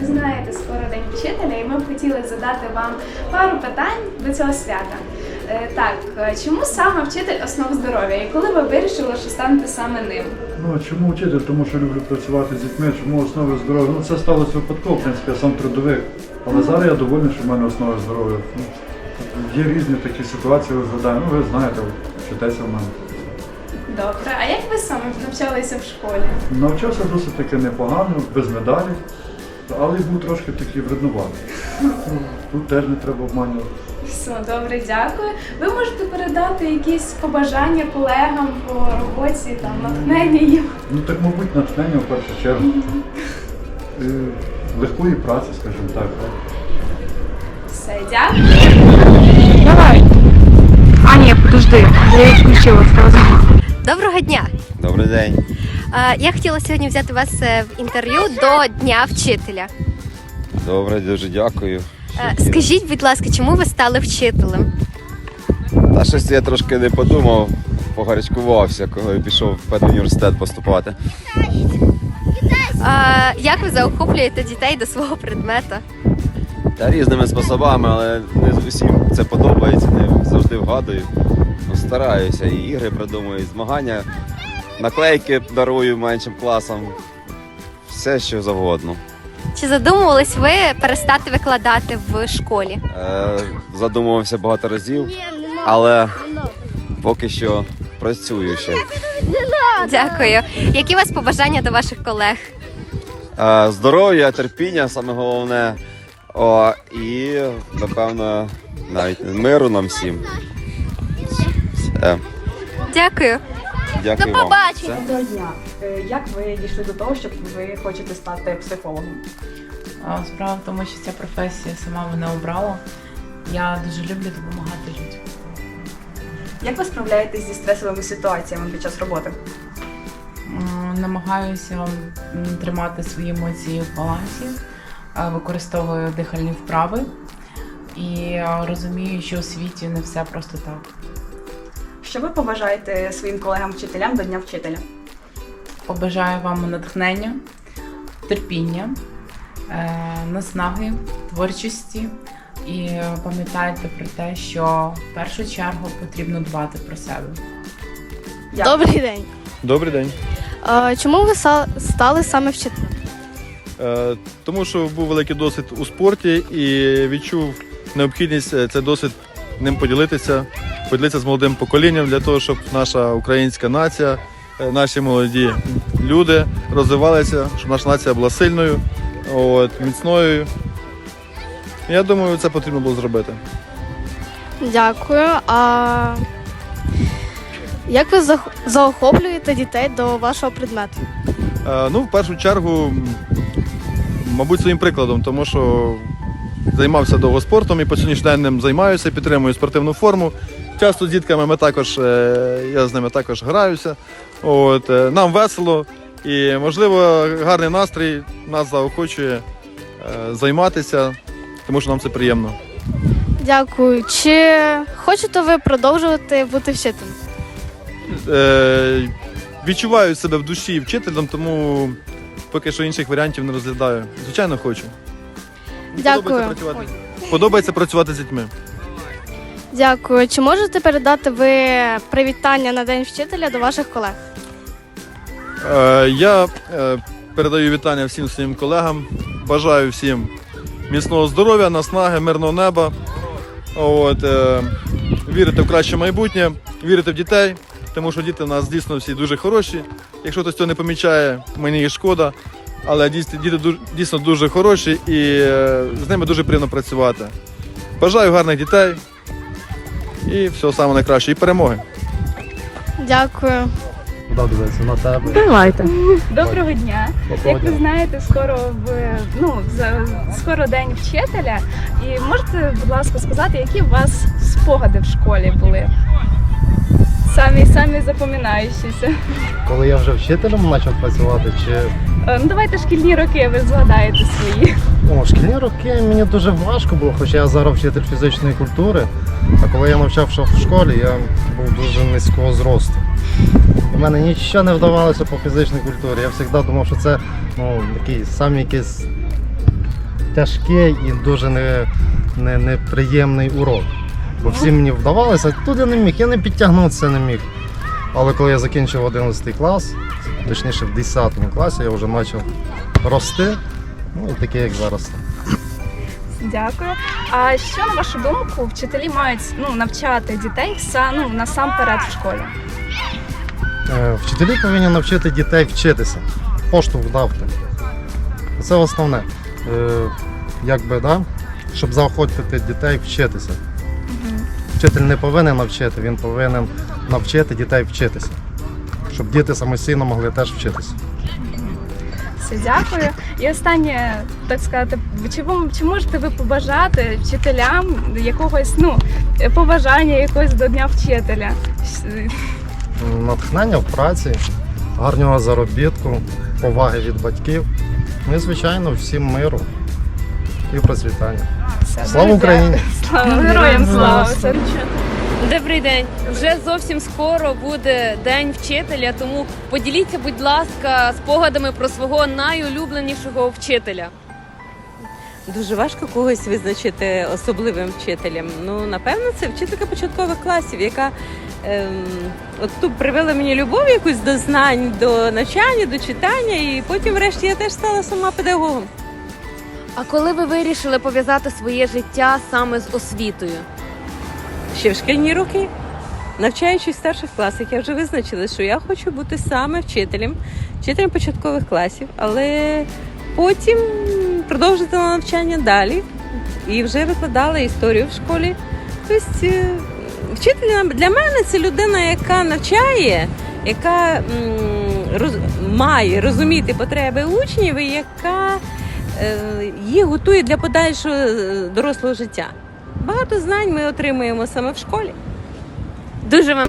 ви знаєте, скоро день вчителя, і ми б хотіли задати вам пару питань до цього свята. Е, Так, е, чому саме вчитель основ здоров'я? І коли ви вирішили, що станете саме ним? Ну, чому вчитель? Тому що люблю працювати з дітьми, чому основи здоров'я? Ну, це сталося випадково, в принципі, я сам трудовик. Але зараз я довольний, що в мене основи здоров'я. Ну, є різні такі ситуації, розглядаю. Ну, ви знаєте, вчитеся в мене. Добре, а як ви саме навчалися в школі? Навчався досить таки непогано, без медалі, але й був трошки такий вреднуватий. Ну, Тут теж не треба обманювати. Все, добре, дякую. Ви можете передати якісь побажання колегам по роботі, там натхнення їм. Ну так, мабуть, натхнення в першу чергу. Е, Легкої праці, скажімо так. так. Все, дякую. Давай. А, ні, подожди, я її включила сразу. Доброго дня! Добрий день. Е, Я хотіла сьогодні взяти вас е, в інтерв'ю до Дня вчителя. Добре, дуже дякую. Е, Скажіть, будь ласка, чому ви стали вчителем? Та щось я трошки не подумав, погарячкувався, коли пішов в педуніверситет поступати. Е, Як ви заохоплюєте дітей до свого предмета? Та різними способами, але не усім це подобається, не завжди вгадую. Ну, стараюся, і ігри придумую, і змагання, наклейки дарую меншим класам. Все, що завгодно. Чи задумувались ви перестати викладати в школі? Е, задумувався багато разів, але поки що працюю ще. Дякую. Які у вас побажання до ваших колег? Е, Здоров'я, терпіння, саме головне. О, і напевно навіть миру нам всім. Все. Дякую. Дякую До вам. побачення. Доброго дня. Е, Як ви дійшли до того, щоб ви хочете стати психологом? А, Справа в тому, що ця професія сама мене обрала. Я дуже люблю допомагати людям. Як ви справляєтесь зі стресовими ситуаціями під час роботи? М, Намагаюся м, тримати свої емоції в балансі, а, використовую дихальні вправи і розумію, що у світі не все просто так. Що ви побажаєте своїм колегам-вчителям до Дня вчителя? Побажаю вам натхнення, терпіння, е, наснаги, творчості. І пам'ятайте про те, що в першу чергу потрібно дбати про себе. Дякую. Добрий день. Добрий день. А, чому ви стали саме вчителем? Е, Тому що був великий досвід у спорті і відчув необхідність е, цей досвід ним поділитися, поділитися з молодим поколінням для того, щоб наша українська нація, е, наші молоді люди розвивалися, щоб наша нація була сильною, от, міцною. Я думаю, це потрібно було зробити. Дякую. А як ви заохоплюєте дітей до вашого предмету? Е, Ну, в першу чергу, мабуть, своїм прикладом, тому що займався довго спортом і по сьогоднішній день ним займаюся, підтримую спортивну форму. Часто з дітками ми також, е, я з ними також граюся. От, е, нам весело і, можливо, гарний настрій нас заохочує е, займатися, тому що нам це приємно. Дякую. Чи хочете ви продовжувати бути вчителем? Е, Відчуваю себе в душі вчителем, тому поки що інших варіантів не розглядаю. Звичайно, хочу. Дякую. Подобається працювати, подобається працювати з дітьми. Дякую. Чи можете передати ви привітання на День вчителя до ваших колег? Е, я е, передаю вітання всім своїм колегам. Бажаю всім міцного здоров'я, наснаги, мирного неба. От, е, вірити в краще майбутнє, вірити в дітей, тому що діти в нас дійсно всі дуже хороші. Якщо хтось цього не помічає, мені їх шкода. Але діти дійсно дуже хороші і з ними дуже приємно працювати. Бажаю гарних дітей і всього самого найкращого, і перемоги. Дякую. Давайте. Доброго дня. Як ви знаєте, скоро в ну за скоро день вчителя. І можете, будь ласка, сказати, які у вас спогади в школі були? Самі самі запоминаючіся. Коли я вже вчителем почав працювати, чи Е, Ну давайте шкільні роки ви згадаєте свої. О, шкільні роки мені дуже важко було, хоча я зараз вчитель фізичної культури. А коли я навчався в школі, я був дуже низького зросту. У мене нічого не вдавалося по фізичній культурі. Я завжди думав, що це ну, такий самі якийсь тяжкий і дуже не, не, неприємний урок. Бо всі мені вдавалося, тут я не міг, я не підтягнутися не міг. Але коли я закінчив 11 клас, точніше в 10 класі, я вже почав рости, ну і таке, як зараз. Дякую. А що на вашу думку вчителі мають ну, навчати дітей са- ну, насамперед в школі? Е, Вчителі повинні навчити дітей вчитися, поштовх давати. Це основне. Е, Якби, да? Щоб заохотити дітей вчитися. Вчитель не повинен навчити, він повинен навчити дітей вчитися. Щоб діти самостійно могли теж вчитися. Все, дякую. І останнє, так сказати, чи, чи можете ви побажати вчителям якогось ну, побажання якогось до Дня вчителя? Натхнення в праці, гарного заробітку, поваги від батьків. Ну і, звичайно, всім миру і процвітання. Слава Україні! Слава героям слава! Добрий день. Вже зовсім скоро буде день вчителя, тому поділіться, будь ласка, спогадами про свого найулюбленішого вчителя. Дуже важко когось визначити особливим вчителем. Ну, напевно, це вчителька початкових класів, яка ем, от тут привела мені любов якусь до знань, до навчання, до читання, і потім, врешті, я теж стала сама педагогом. А коли ви вирішили пов'язати своє життя саме з освітою? Ще в шкільні роки. Навчаючись старших класах, я вже визначила, що я хочу бути саме вчителем, вчителем початкових класів, але потім продовжити навчання далі і вже викладала історію в школі. Тобто е, вчитель для мене це людина, яка навчає, яка роз, має розуміти потреби учнів і яка е, їх готує для подальшого е, дорослого життя. Багато знань ми отримуємо саме в школі. Дуже вам